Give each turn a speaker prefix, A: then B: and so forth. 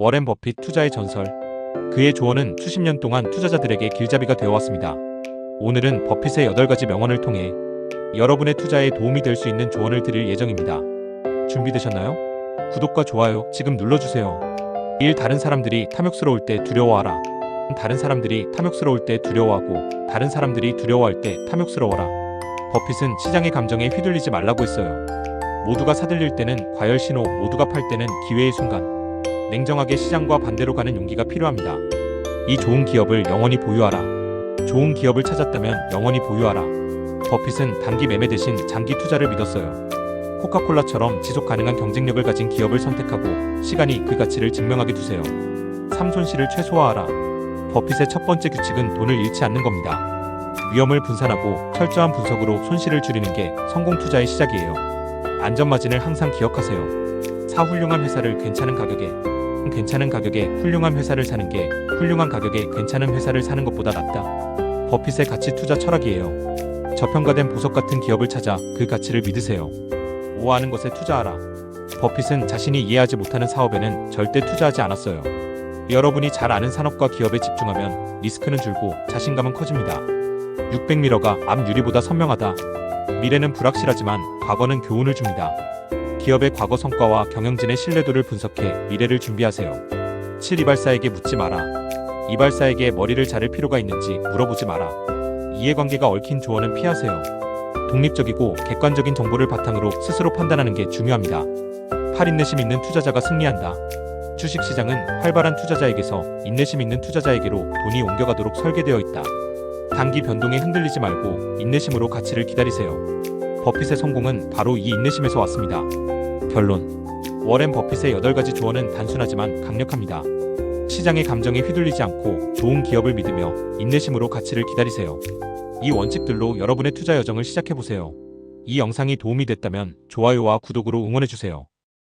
A: 워렌 버핏 투자의 전설. 그의 조언은 수십 년 동안 투자자들에게 길잡이가 되어 왔습니다. 오늘은 버핏의 8가지 명언을 통해 여러분의 투자에 도움이 될 수 있는 조언을 드릴 예정입니다. 준비되셨나요? 구독과 좋아요 지금 눌러주세요. 1. 다른 사람들이 탐욕스러울 때 두려워하라. 다른 사람들이 탐욕스러울 때 두려워하고 다른 사람들이 두려워할 때 탐욕스러워라. 버핏은 시장의 감정에 휘둘리지 말라고 했어요. 모두가 사들릴 때는 과열 신호, 모두가 팔 때는 기회의 순간. 냉정하게 시장과 반대로 가는 용기가 필요합니다. 이 좋은 기업을 영원히 보유하라. 좋은 기업을 찾았다면 영원히 보유하라. 버핏은 단기 매매 대신 장기 투자를 믿었어요. 코카콜라처럼 지속 가능한 경쟁력을 가진 기업을 선택하고 시간이 그 가치를 증명하게 두세요. 3. 손실을 최소화하라. 버핏의 첫 번째 규칙은 돈을 잃지 않는 겁니다. 위험을 분산하고 철저한 분석으로 손실을 줄이는 게 성공 투자의 시작이에요. 안전마진을 항상 기억하세요. 4. 훌륭한 회사를 괜찮은 가격에 괜찮은 가격에 훌륭한 회사를 사는 게 훌륭한 가격에 괜찮은 회사를 사는 것보다 낫다. 버핏의 가치 투자 철학이에요. 저평가된 보석 같은 기업을 찾아 그 가치를 믿으세요. 오아하는 것에 투자하라. 버핏은 자신이 이해하지 못하는 사업에는 절대 투자하지 않았어요. 여러분이 잘 아는 산업과 기업에 집중하면 리스크는 줄고 자신감은 커집니다. 600미러가 앞 유리보다 선명하다. 미래는 불확실하지만 과거는 교훈을 줍니다. 기업의 과거 성과와 경영진의 신뢰도를 분석해 미래를 준비하세요. 7. 이발사에게 묻지 마라. 이발사에게 머리를 자를 필요가 있는지 물어보지 마라. 이해관계가 얽힌 조언은 피하세요. 독립적이고 객관적인 정보를 바탕으로 스스로 판단하는 게 중요합니다. 팔 인내심 있는 투자자가 승리한다. 주식시장은 활발한 투자자에게서 인내심 있는 투자자에게로 돈이 옮겨가도록 설계되어 있다. 단기 변동에 흔들리지 말고 인내심으로 가치를 기다리세요. 버핏의 성공은 바로 이 인내심에서 왔습니다. 결론. 워렌 버핏의 8가지 조언은 단순하지만 강력합니다. 시장의 감정에 휘둘리지 않고 좋은 기업을 믿으며 인내심으로 가치를 기다리세요. 이 원칙들로 여러분의 투자 여정을 시작해보세요. 이 영상이 도움이 됐다면 좋아요와 구독으로 응원해주세요.